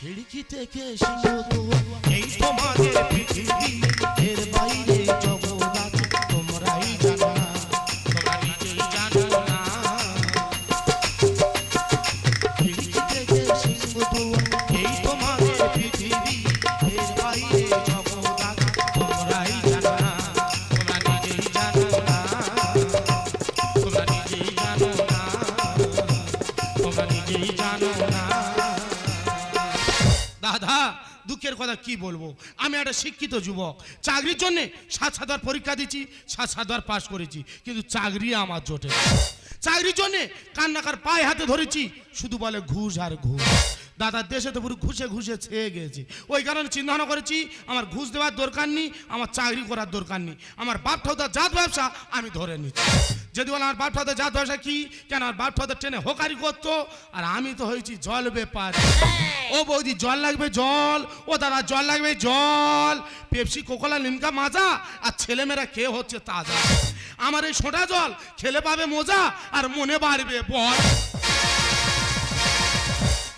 খিড়কি থেকে তো এই তোমাদের পৃথিবী এর কথা কি বলব? আমি একটা শিক্ষিত যুবক। চাকরির জন্যে সাত সাতবার পরীক্ষা দিচ্ছি সাত সাতবার পাশ করেছি, কিন্তু চাকরি আমার জোটে। চাকরির জন্য কান্নাকার পায়ে হাতে ধরেছি, শুধু বলে ঘুষ আর ঘুষ। দাদা দেশে তো পুরো ঘুষে ঘুষে ছেয়ে গেছে। ওই কারণে চিন্তা করেছি আমার ঘুষ দেওয়ার দরকার নেই আমার চাকরি করার দরকার নেই। আমার বাপ ঠাউদার জাত ব্যবসা আমি ধরে নিচ্ছি। যদি বলে আমার বাপ ঠাউদার জাত ব্যবসা কি? কেন আমার বাপ ঠাউদার ট্রেনে হোকারি করতো? আর আমি তো হয়েছি জল ব্যাপার। ও বৌদি জল লাগবে জল। ও দাদা জল লাগবে জল। পেপসি কোকোলা লিমকা মাজা আর ছেলেমেয়েরা কে হচ্ছে তাজা? আমার এই সোটা জল খেলে পাবে মজা আর মনে বাড়বে বল।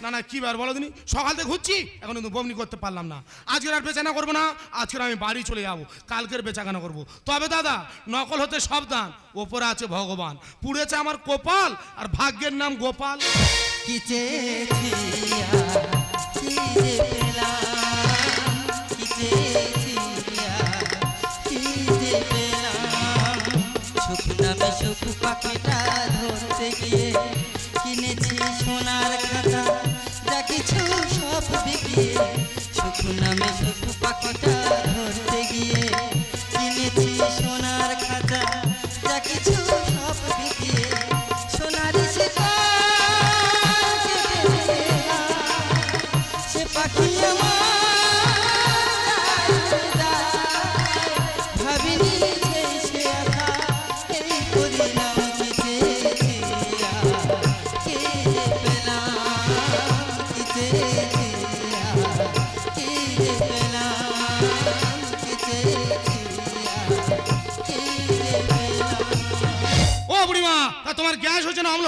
না না, কি বার বলো দিনি সকাল থেকে ঘুরছি, এখন কিন্তু বমনি করতে পারলাম না। আজকের আর বেচানা করব না, আজকের আমি বাড়ি চলে যাব, কালকের বেচাকেনা করব। তবে দাদা, নকল হতে সাবধান, ওপরে আছে ভগবান। পুড়েছে আমার কপাল, আর ভাগ্যের নাম গোপাল। কি চেয়েছি আর কি সুখ পাখিটা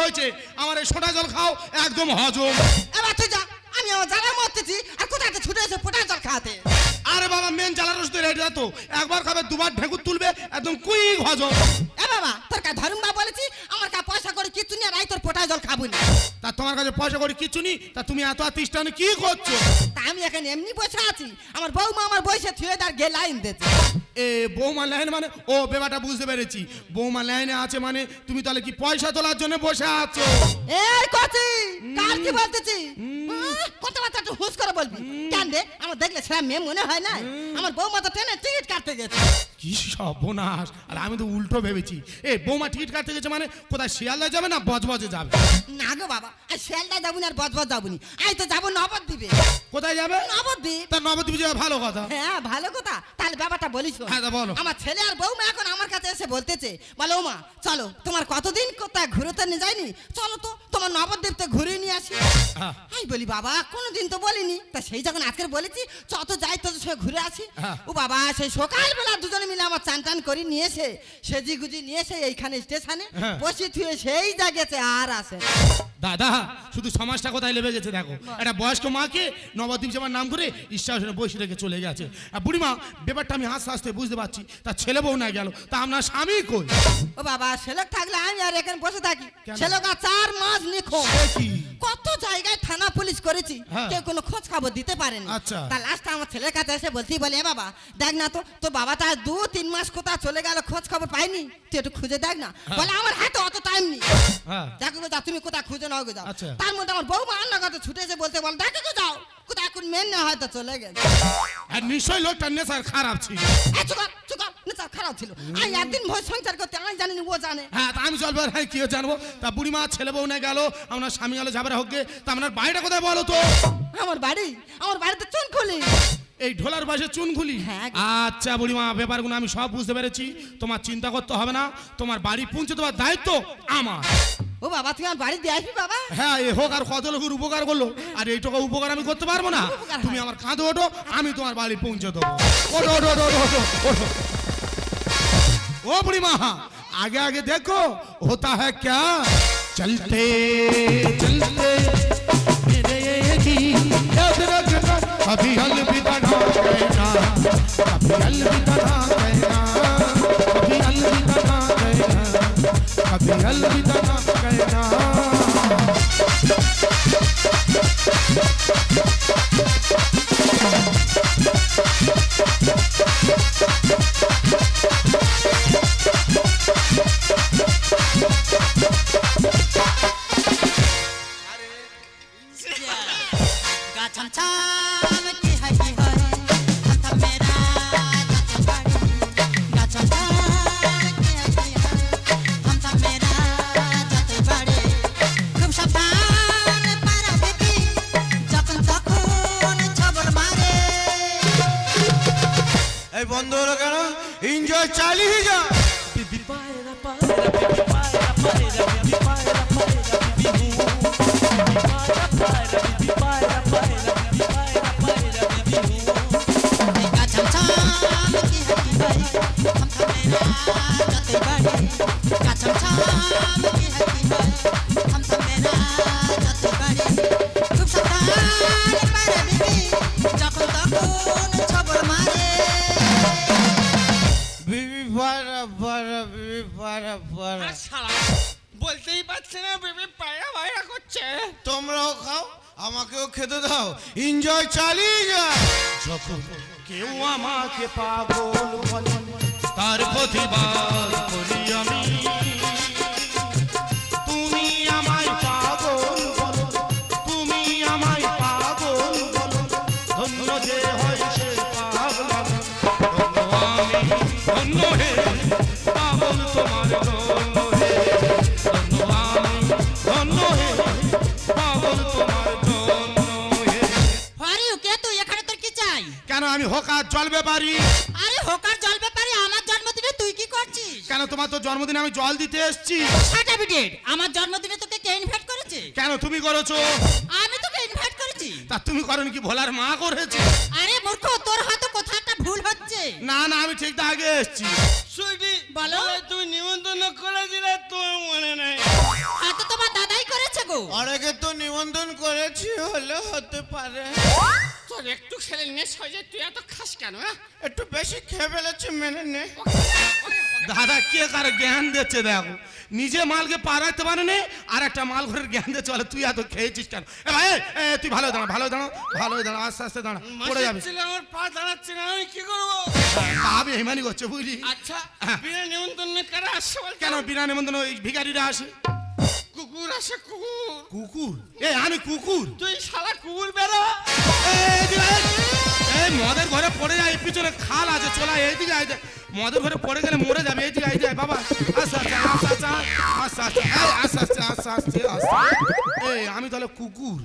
হয়েছে না আমার এই সোটা জল খাও একদম হজম। এবার তুই যা আমি আমার জ্বালা মরতেছি আর কোথায় তো ছুটে এসে পোটা জল খাওয়াতে? আরে বাবা মেন জ্বালার ওষুধ রেডি তো। একবার খাবে দুবার ঢেকুর তুলবে একদম কুইক হজম। এ বাবা তোর কা ধরুম বা বলেছি আমার কা পয়সা করে কিছু নিয়ে রাই তোর পোটা জল খাব না। তা তোমার কাছে পয়সা করে কিছু নি তা তুমি এত আতিষ্ঠানে কি করছ? তা আমি এখানে এমনি বসে আছি আমার বৌমা আমার বসে থুয়ে তার গে লাইন দিয়েছে। এ বৌমা লাইন মানে ও বেবাটা বুঝতে পেরেছি। বৌমা লাইনে আছে মানে তুমি তাহলে কি পয়সা তোলার জন্য বসে আছো? এই কচি কার কি বলতেছি? কত কথা একটু হুস করে বলবি। কেন রে? আমার দেখলে সেরা মেয়ে মনে হয় না আমার বৌমা তো ট্রেনে টিকিট কাটতে গেছে। কি সর্বনাশ? আর আমি তো উল্টো ভেবেছি। এ বৌমা টিকিট কাটতে গেছে মানে? কোথায় শিয়ালদা যাবে না বজবজে যাবে? না গো বাবা আর শিয়ালদা যাব না আর বজবজ যাব নি আমি তো যাব নবদ্বীপে। কোথায় যাবে? নবদ্বীপ। তা নবদ্বীপ যাবে ভালো কথা। হ্যাঁ ভালো কথা। তাহলে ব্যাপারটা বলিস হ্যাঁ, তা বলো। আমার ছেলে আর বৌমা এখন আমার কাছে এসে বলতেছে বলো মা চলো তোমার কতদিন কোথায় ঘুরোতে নিয়ে যায়নি? চলো তো তোমার নবদ্বীপতে ঘুরিয়ে নিয়ে আসি। হ্যাঁ। আমি বলি বাবা কোনোদিন তো বলিনি। তা সেই যখন আজকে বলেছি চত যাই তো সে ঘুরে আসি। হ্যাঁ। ও বাবা সেই সকালবেলা দুজনে মিলে আমার চান টান করে নিয়েছে সেজি গুজি নিয়েছে এইখানে স্টেশনে হ্যাঁ। বসে থুয়ে সেই জায়গাতে আর না। দাদা শুধু সমাজটা কোথায় লেবে গেছে দেখো একটা বয়স্ক মাকে নবদ্বীপ যাবার নাম করে ইচ্ছা বসে রেখে চলে গেছে আর বুড়িমা ব্যাপারটা আমি হাসতে হাসতে বুঝতে পারছি তার ছেলে বউ না গেল তা আপনার স্বামী কই ও বাবা ছেলেক থাকলে আমি আর এখানে বসে থাকি? ছেলেক চার মাস নিখো সে কি? কত জায়গায় থানা পুলিশ করেছি হ্যাঁ। কেউ কোনো খোঁজ খবর দিতে পারেনি আচ্ছা। তা লাস্ট আমার ছেলের কাছে এসে বলছি বলে বাবা দেখ না তো তো বাবা তার দু তিন মাস কোথাও চলে গেল খোঁজ খবর পাইনি তুই একটু খুঁজে দেখ না। বলে আমার হাতে অত টাইম নেই। হ্যাঁ। দেখো গো যাও তুমি কোথায় খুঁজে নাও গো যাও। আচ্ছা। তার মধ্যে আমার বউমা রান্না করতে ছুটে এসে বলতে বল দেখো গো যাও কোথায় এখন মেন না হয়তো চলে গেছে। আর নিশ্চয়ই লোকটার নেশার খারাপ ছিল। এই চুকার চুকার নেশা খারাপ ছিল। আমি একদিন ভোর সংসার করতে আমি জানি না ও জানে। হ্যাঁ তা আমি চলবো হ্যাঁ কি জানব? তা বুড়িমা ছেলে বউ না গেল আপনার স্বামী গেল যাবে হোক তা আপনার বাড়িটা কোথায় বলো তো? আমার বাড়ি? আমার বাড়িতে এই ঢোলার পাশে চুনগুলি হ্যাঁ। আচ্ছা বুড়িমা ব্যাপারগুলো আমি সব বুঝতে পেরেছি তোমার চিন্তা করতে হবে না তোমার বাড়ি পৌঁছে দেওয়ার দায়িত্ব আমার ও বাবা তুই আমার বাড়ি দিয়ে আসবি বাবা হ্যাঁ এ হোক আর কত লোকের উপকার করলো আর এইটুকু উপকার আমি করতে পারবো না উপকার হয়। তুমি আমার কাঁধে ওঠো আমি তোমার বাড়ি পৌঁছে দেবো ওঠো ওঠো ওঠো ওঠো, ওঠো ওঠো ओ बुढ़ी माँ आगे आगे देखो होता है क्या चलते चलते मेरे की याद रख कभी अलविदा Yeah. বন্ধ হলো কেন এনজয় চালিয়ে যা আমাকেও খেতে দাও। এনজয় চালিয়ে যায়। যখন কেউ আমাকে পাগল বলে তার প্রতিবাদ করি আমি। কেন আমি হোকা জল ব্যাপারি আরে হোকার জল ব্যাপারে আমার জন্মদিনে তুই কি করছিস? কেন তোমার তো জন্মদিনে আমি জল দিতে এসেছি? সার্টিফিকেট আমার জন্মদিনে তোকে কে ইনভাইট করেছে? কেন তুমি করেছ? আমি তোকে ইনভাইট করেছি। তা তুমি করনি কি ভোলার মা করেছে? আরে মূর্খ তোর হয়তো কোথাও একটা ভুল হচ্ছে। না না আমি ঠিক আগে এসেছি। সুইটি বলো। তুমি নিমন্ত্রণ করেছিলে গো। অনেকে তো নিমন্ত্রণ করেছি হলে হতে পারে। তোর একটু খেলে নেস হয়ে তুই এত খাস কেন হ্যাঁ? একটু বেশি খেয়ে ফেলেছি মেনে নে। দাদা কে কার জ্ঞান দিচ্ছে দেখো। নিজে মালকে পারাইতে পারে নে আর একটা মাল ঘরের জ্ঞান দিয়ে চলে তুই এত খেয়েছিস কেন? এ ভাই এ, তুই ভালো দাঁড়া ভালো দাঁড়া ভালো দাঁড়া আস্তে আস্তে দাঁড়া পড়ে যাবে। আমার পা দাঁড়াচ্ছে না আমি কি করব? আমি হিমানি করছে বুঝলি? আচ্ছা হ্যাঁ। বিনা নিমন্ত্রণ কারা আসছে বল কেন বিনা নিমন্ত্রণ ওই ভিখারিরা আসে? কুকুর আসে কুকুর কুকুর এ আমি কুকুর তুই শালা কুকুর বেরো এই মদের ঘরে পড়ে যায় পিছনে খাল আছে চলা এইদিকে আয় যায় মদের ঘরে পড়ে গেলে মরে যাবে এইদিকে আয় যায় বাবা আচ্ছা আচ্ছা আচ্ছা আচ্ছা আচ্ছা আচ্ছা আচ্ছা আচ্ছা আচ্ছা আচ্ছা এই আমি তাহলে কুকুর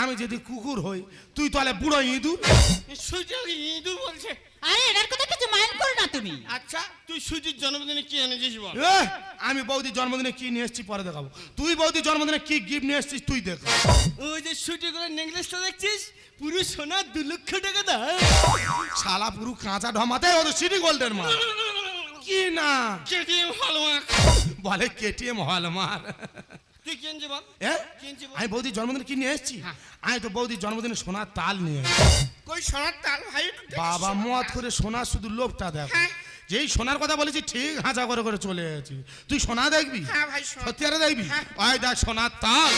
আমি যদি কুকুর হই তুই তাহলে বুড়ো ইঁদুর? আমাকে ইঁদুর বলছে। আরে এটার কথা কিছু মাইন্ড করো না তুমি। আচ্ছা তুই সুইটির জন্মদিনে কি এনেছিস বল? আমি বৌদির জন্মদিনে কি নিয়ে এসেছি পরে দেখাবো। তুই বৌদির জন্মদিনে কি গিফট নিয়ে এসেছিস তুই দেখ। ওই যে সুইটি করে নেকলেসটা দেখছিস? পুরো সোনা দু লক্ষ টাকা দাম শালা পুরো কাঁচা ঢমাতে ওদের সিটি গোল্ডের মাল। কি না? KTM hallmark. বলে কেটিএম হল বল? আমি বৌদির জন্মদিনে কি নিয়ে এসেছি? হ্যাঁ। আমি তো বৌদির জন্মদিনে সোনার তাল নিয়ে কই সোনার তাল ভাই? বাবা মত করে সোনার শুধু লোভটা দেখ। হ্যাঁ। যেই সোনার কথা বলেছি ঠিক হাঁচা করে করে চলে গেছি তুই সোনা দেখবি? হ্যাঁ ভাই সোনা। সত্যি আরে দেখবি। ওই দেখ সোনার তাল।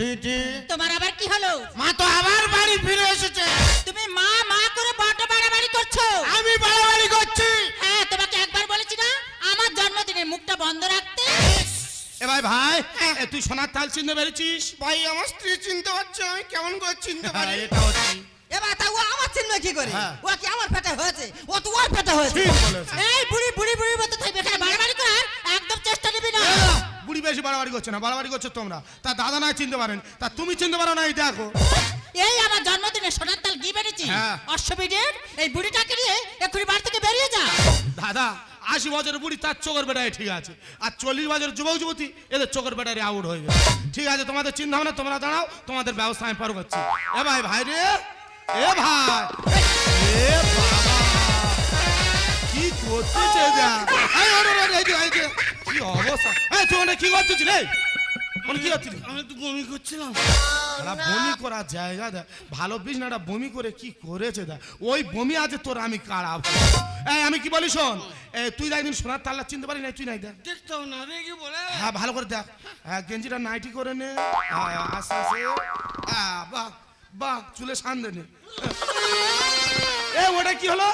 সুইটি তোমার আবার কি হলো? মা তো আবার বাড়ি ফিরে এসেছে। তুমি মা মা করে বড় বাড়াবাড়ি করছ? আমি বাড়াবাড়ি করছি। হ্যাঁ তোমাকে একবার বলেছি না আমার জন্মদিনে মুখটা বন্ধ রাখতে। এ ভাই ভাই তুই সোনার তাল চিনতে পেরেছিস? ভাই আমার স্ত্রী চিনতে পারছে আমি কেমন করে চিনতে হ্যাঁ, পারি? এটা হচ্ছে। এবার তা ও আমার চিনবে কি করে? হ্যাঁ। ও কি আমার পেটে হয়েছে? ও তো ওর পেটে হয়েছে। এই বুড়ি বুড়ি বুড়ির বেশি বাড়াবাড়ি করছে না বাড়াবাড়ি করছ তোমরা। তা দাদা না চিনতে পারেন তা তুমি চিনতে পারো না এই দেখো। এই আমার জন্মদিনে সোনার তাল কি বেড়েছি? হ্যাঁ। এই বুড়িটাকে নিয়ে এক্ষুনি বাড়ি থেকে বেরিয়ে যা। দাদা আশি বছরের বুড়ি তার চোখের বেটায় ঠিক আছে। আর চল্লিশ বছর যুবক যুবতী এদের চোখের বেটারে আউট হয়ে গেছে। ঠিক আছে তোমাদের চিন্তা ভাবনা তোমরা দাঁড়াও তোমাদের ব্যবস্থা আমি পার করছি। এ ভাই ভাই রে এ ভাই এ বাবা কি করতেছে যা এই ওরে ওরে এই যে, এই যে, কি অবস্থা এই তুই ওখানে কি করতেছিস রে ওখানে কি করছিস আমি তো বমি করছিলাম বমি করার জায়গা দেখ ভালো বিছনাটা বমি করে কি করেছে দেখ ওই বমি আছে তোর আমি কাড়াবো এই আমি কি বলি শোন এই তুই একদিন সোনার তাল্লা চিনতে পারি না তুই নাই দেখ দেখতাম না রে কি বলে হ্যাঁ ভালো করে দেখ হ্যাঁ গেঞ্জিটা নাইটি করে নে হ্যাঁ, আস্তে আস্তে হ্যাঁ, বাহ বাহ চুলে সান দে নে এ ওটা কি হলো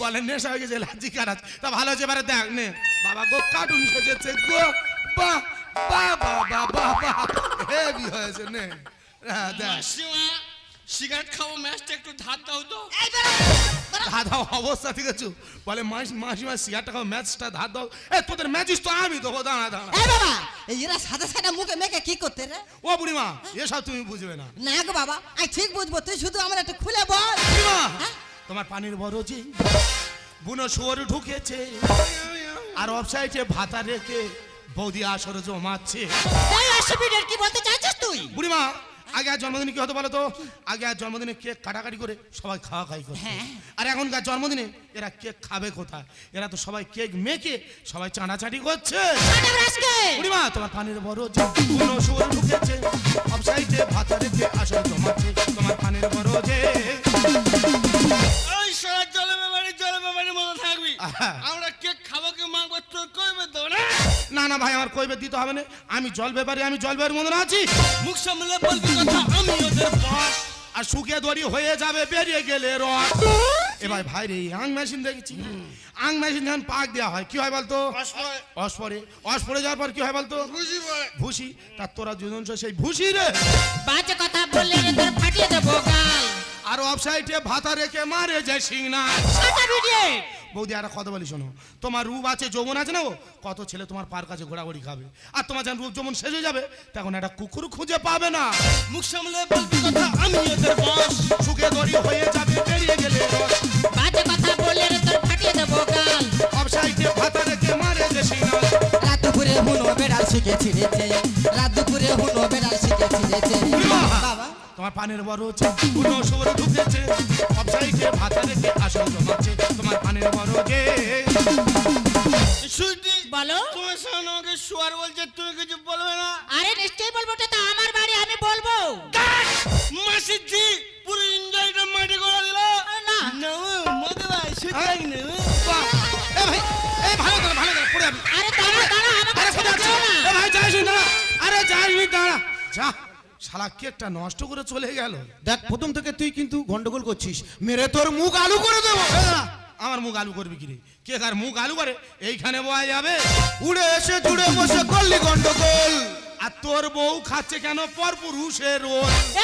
বলে নেশা হয়ে গেছে লাজি কারাজ তা ভালো আছে এবারে দেখ নে। বাবা গো কার্টুন সেজেছে গো। বাহ বাহ বাহ বাহ বাহ বাহ। হেভি হয়েছে নে। হ্যাঁ দেখ। সিগারেট খাব ম্যাচটা একটু ধার দাও তো। এই বেরো, বেরো। দাদা অবস্থা ঠিক আছে। বলে মাস সিগারটা খাও ম্যাচটা ধার দাও। এ তোদের ম্যাচিস তো আমি দেবো দাঁড়া দাঁড়া। এই বাবা এই এরা সাদা সাদা মুখে মেখে কি করতে রে? ও বুড়িমা এসব তুমি বুঝবে না। না গো বাবা আমি ঠিক বুঝব তুই শুধু আমার একটু খুলে বল। বুড়িমা? তোমার পানির বরজি বুনো শুয়োর ঢুকেছে আর অফসাইডে ভাতা রেখে বৌদি আসর জমাচ্ছে। অসুবিধার কি বলতে চাইছিস তুই? বুড়িমা আগে আর জন্মদিনে কি হতো বলো তো? আগে আর জন্মদিনে কেক কাটাকাটি করে সবাই খাওয়া খাই করে হ্যাঁ। আর এখনকার জন্মদিনে এরা কেক খাবে কোথায়? এরা তো সবাই কেক মেখে সবাই চানাচাটি করছে। বুড়িমা তোমার পানির বড় যে কোনো শুয়োর ঢুকেছে অফসাইডে ভাতা রেখে আসর জমাচ্ছে তোমার পানির বড় যে ওই সারা জলে ব্যাপারে জলে ব্যাপারে মনে থাকবি আমরা কেক খাব কি মাংবো তোর কইবে তো না? না না ভাই আমার কইবে দিতে হবে না। আমি জল ব্যাপারে আমি জল ব্যাপারে মনে আছি। মুখ সামলে বলবি কথা আমি ওদের বস আর শুকিয়ে দড়ি হয়ে যাবে বেরিয়ে গেলে রস। এবার ভাই রে আং মেশিন দেখেছি। আং মেশিন যখন পাক দেওয়া হয় কি হয় বলতো? অস্পরে। অস্পরে। যাওয়ার পর কি হয় বলতো? ভুসি তার তোরা দুজন সেই ভুসি রে। বাজে কথা বললে রে তোর ফাটিয়ে দেবো গাল। আর অফসাইডে ভাতা রেখে মারে যায় সিংনা বৌদি একটা কথা বলি শোনো। তোমার রূপ আছে যৌবন আছে না ও কত ছেলে তোমার পার কাছে ঘোরাঘুরি খাবে। আর তোমার যখন রূপ যৌবন শেষ হয়ে যাবে তখন একটা কুকুর খুঁজে পাবে না। মুখ সামলে বলবি কথা আমি ওদের বস শুকিয়ে দড়ি হয়ে যাবে বেরিয়ে গেলে বাজে কথা বললে রে তোর ফাটিয়ে দেবো গাল। অফসাইডে ভাতা রেখে মারে যায় সিংনা রাত দুপুরে হুনো বেড়াল শিখে ছিঁড়েছে তোমার পানের বড় হচ্ছে পুরো সবরে ঢুকেছে। অফসাইডে ভাতা রেখে আসল জমাচ্ছে তোমার পানের বড় যে সুইটি বলো। তোমার সঙ্গে আমাকে শুয়ার বলছে তুমি কিছু বলবে না। আরে নিশ্চয়ই বলব তো শালা কেকটা নষ্ট করে চলে গেল? দেখ প্রথম থেকে তুই কিন্তু গন্ডগোল করছিস। মেরে তোর মুখ আলু করে দেবো। আমার মুখ আলু করবি কি রে কে কার মুখ আলু করে? এইখানে বয়া যাবে। উড়ে এসে জুড়ে বসে করলি গন্ডগোল। আর তোর বউ খাচ্ছে কেন? পর পুরুষের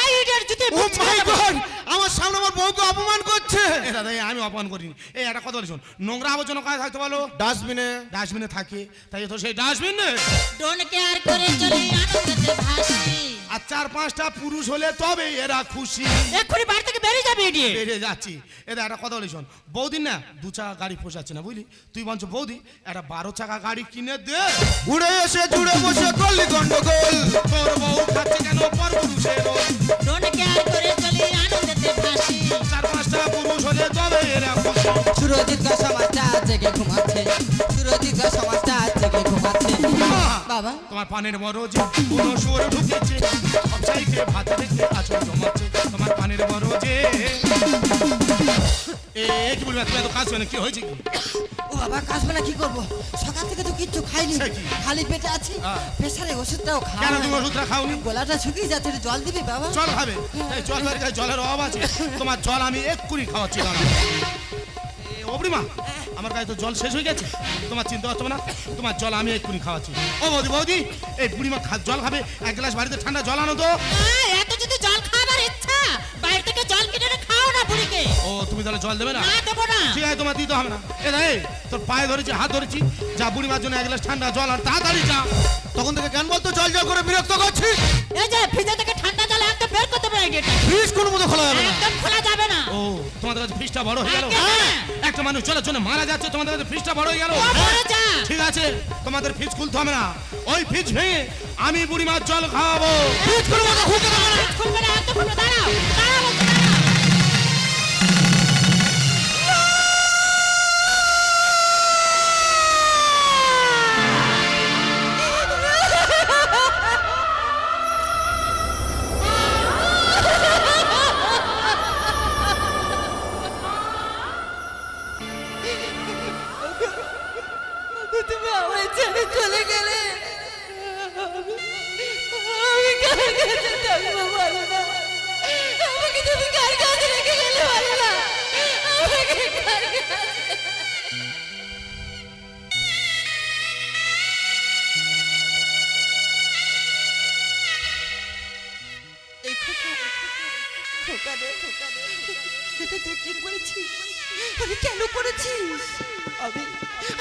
এই ইডিয়ট যদি ও মাই গড আমার সামনে আমার বউকে অপমান করছে। এ দাদা এই আমি অপমান করিনি। এই একটা কথা বলি শোন। নোংরা আবর্জনা কাজ থাকতে বলো? ডাস্টবিনে ডাস্টবিনে থাকে। তাই তো সেই ডাস্টবিন ডোন কেয়ার করে চলে আনন্দতে ভাসি। আর চার পাঁচটা পুরুষ হলে তবে এরা খুশি। এক্ষুনি বাড়ি থেকে বেরিয়ে যাবে ইডিয়ট। বেরিয়ে যাচ্ছি। এটা একটা কথা বলি শোন। বৌদি না দু চাকা গাড়ি পোষাচ্ছে না বুঝলি? তুই বলছো বৌদি একটা বারো চাকা গাড়ি কিনে দে। উড়ে এসে জুড়ে বসে করলি। সুরজিৎ গা সমাজটা জেগে ঘুমাচ্ছে। সুরজিৎ গা সমাজটা জেগে ঘুমাচ্ছে। বাবা। তোমার পানের বড় যে সুর ঢুকেছে। সব চাইতে ভাত রেখে আসল জমাচ্ছে। তোমার পানের যে এ কি বলবে তুমি এত কাজ হয় না কি হয়েছে কি? ও বাবা কাশবে না কি করব? সকাল থেকে তো কিচ্ছু খাইনি। খালি পেটে আছি। হ্যাঁ। প্রেসারের ওষুধটাও কেন তুমি ওষুধটা খাওনি? গলাটা শুকিয়ে যাচ্ছে একটু জল দিবি বাবা। জল খাবে। এই জল জলের অভাব আছে। তোমার জল আমি এক্ষুনি খাওয়াচ্ছি আমার কাছে তো জল শেষ হয়ে গেছে। তোমার চিন্তা করতে হবে না তোমার জল আমি এক্ষুনি খাওয়াচ্ছি। ও বৌদি বৌদি এই বুড়িমা জল খাবে এক গ্লাস বাড়িতে ঠান্ডা জল আনো তো। এত যদি জল খাবার ইচ্ছা বাইরে থেকে জল কিনে খাও না বুড়িকে। ও তুমি তাহলে জল দেবে না? না দেবো না। ঠিক আছে তোমার দিতে হবে না। এ দাই তোর পায়ে ধরেছি হাত ধরেছি। যা বুড়িমার জন্য এক গ্লাস ঠান্ডা জল আর তাড়াতাড়ি যা। তখন থেকে কেন বলতো জল জল করে বিরক্ত করছিস? এই যে ফ্রিজে থেকে ঠান্ডা বের করতে পারে এটা ফ্রিজ কোনো মতো খোলা যাবে না। একদম খোলা যাবে না। ও তোমাদের কাছে ফ্রিজটা বড় হয়ে গেল। হ্যাঁ। একটা মানুষ চলার জন্য মারা যাচ্ছে তোমাদের কাছে ফ্রিজটা বড় হয়ে গেল। বড় যা। ঠিক আছে তোমাদের ফ্রিজ খুলতে হবে না। ওই ফ্রিজ ভেঙে আমি বুড়ি বুড়িমার জল খাওয়াবো। ফ্রিজ কোনো মতো খুলতে দেবো না।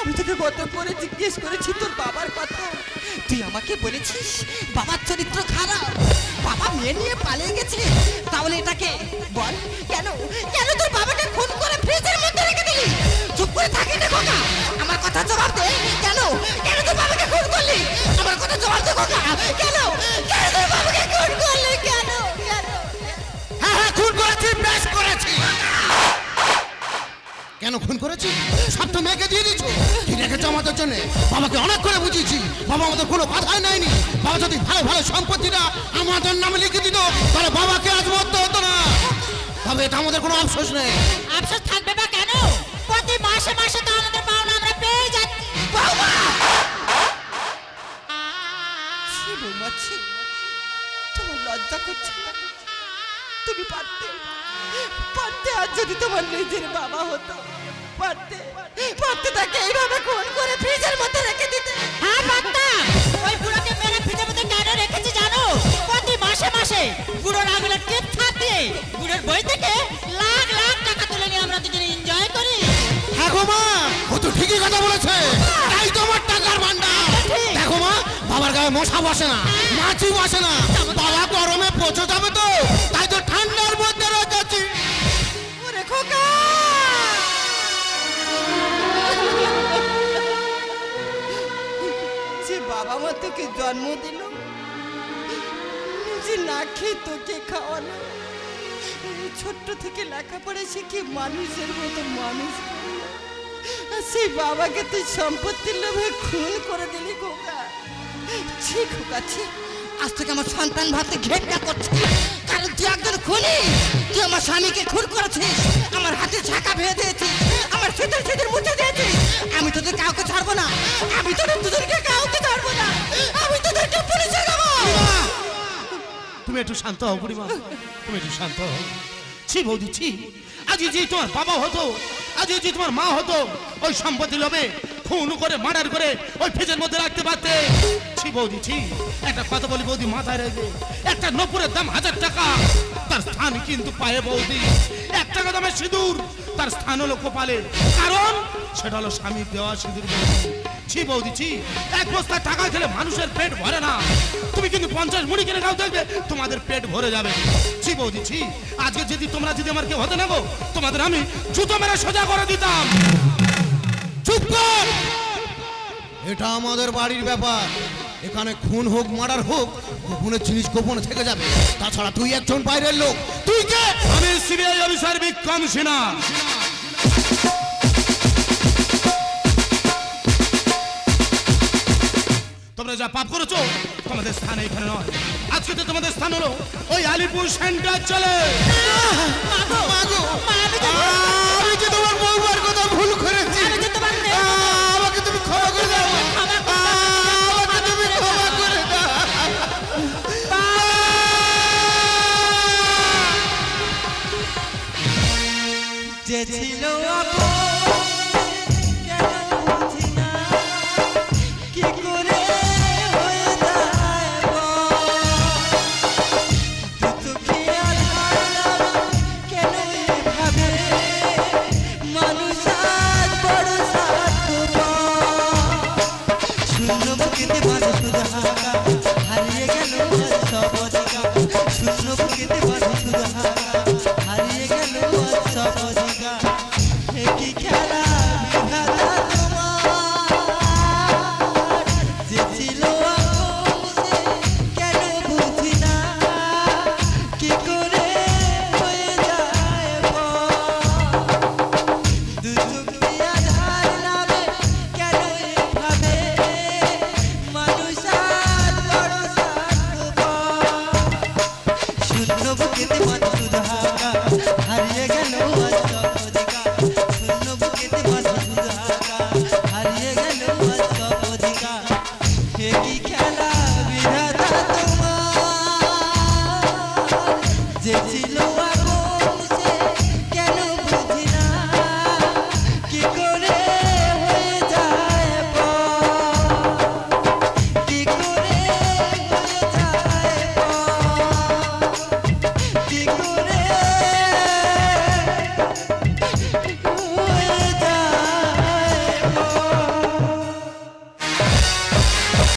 আমি জিজ্ঞেস করেছি তোর বাবার কথা। তুই আমাকে বলেছিস বাবার চরিত্র খারাপ। বাবা মেয়ে নিয়ে পালিয়ে গেছে। তাহলে এটাকে বল, কেন কেন তোর বাবাকে খুন করে ফ্রিজের মধ্যে রেখে দিলি? চুপ করে থাকি না, খোকা। আমার কথা জবাব দে। কেন কেন তোর বাবাকে খুন করলি? আমার কথা জবাব দে, খোকা। কেন কেন তোর বাবাকে খুন করলি? খুন করেছি। কেন খুন করেছি? সব তো মেয়েকে দিয়ে দিচ্ছ কি রেখেছো আমাদের জন্য? বাবাকে অনেক করে বুঝিয়েছি। বাবা আমাদের কোনো বাধাই নেয়নি। বাবা যদি ভালো ভালো সম্পত্তিটা আমাদের নামে লিখে দিত তাহলে বাবাকে আজ মরতে হতো না। তবে এটা আমাদের কোনো আফসোস নেই। আফসোস থাকবে বা কেন? প্রতি মাসে মাসে তো আমাদের পাওনা আমরা পেয়ে যাচ্ছি। তোমার লজ্জা করছে না? তুমি পারতে পারতে আর যদি তোমার নিজের বাবা হতো পারতে পারতে তাকে এইভাবে খুন করে ফ্রিজের মধ্যে রেখে দিতে। হ্যাঁ পারতাম ওই বুড়োকে মেরে ফ্রিজের মধ্যে কেন রেখেছি জানো? প্রতি মাসে মাসে বুড়োর আগুনের টিপ দিয়ে বুড়োর বই থেকে লাখ লাখ টাকা তুলে নিয়ে আমরা দুজনে এনজয় করি। হ্যাঁ গো মা ও তো ঠিকই কথা বলেছে। তাই তো আমার টাকার ভান্ডার দেখো মা বাবার গায়ে মশা বসে না মাছি বসে না। বাবা গরমে পচে যাবে তো। তাই তোকে জন্ম দিল। নিজে না খেয়ে তোকে খাওয়ানো ছোট্ট থেকে লেখাপড়া শিখে মানুষের মতো মানুষ সেই বাবাকে তুই সম্পত্তির লোভে খুন করে দিলি খোকা। ছি খোকা, ছি। আজ থেকে আমার সন্তান ভাতে ঘেটটা করছে। কারণ তুই একজন খুনি, তুই আমার স্বামীকে খুন করেছিস, আমার হাতে ছাকা ভেঙে দিয়েছিস, আমার সেতুর সেতুর মুছে দিয়েছিস। আমি তোদের কাউকে ছাড়বো না, আমি তোদের দুজনকে কাউকে ছাড়বো না, আমি তোদেরকে পুলিশে দেবো। তুমি একটু শান্ত হও বুড়িমা, তুমি একটু শান্ত হও। ছি বৌদি, ছি। আজ যে তোমার বাবা হতো, আজ যদি তোমার মা হতো, ওই সম্পত্তি লোভে খুন করে, মার্ডার করে ওই ফ্রিজের মধ্যে রাখতে পারতে। ছি বৌদি, ছি। একটা কথা বলি বৌদি, মাথায় রেখে। একটা নপুরের দাম হাজার টাকা, তার স্থান কিন্তু পায়ে বৌদি। এক টাকা দামের সিঁদুর, তার স্থান হলো কপালে। কারণ সেটা হলো স্বামীর দেওয়া সিঁদুর ছি বৌদি, ছি। এক বস্তা টাকা খেলে মানুষের পেট ভরে না। তুমি কিন্তু পঞ্চাশ মুড়ি কিনে খাও, দেখবে তোমাদের পেট ভরে যাবে। ছি বৌদি, ছি। আজকে যদি তোমরা যদি আমার কেউ হতে না গো তোমাদের আমি জুতো মেরে সোজা করে দিতাম। চুপ কর। এটা আমাদের বাড়ির ব্যাপার। এখানে খুন হোক মার্ডার হোক গোপনের জিনিস গোপনে থেকে যাবে। তাছাড়া তুই একজন বাইরের লোক। তুই কে? আমি সিবিআই অফিসার বিক্রম সিনহা। তোমরা যা পাপ করেছ তোমাদের স্থান এখানে নয়। আজকে তো তোমাদের স্থান হলো ওই আলিপুর সেন্টার চলে। আমি যে তোমার বউবার কথা ভুল করেছি। হাহাকার হারিয়ে গেল সব অধিকার শূন্য বুকেতে বাঁধা শুধু হাহাকার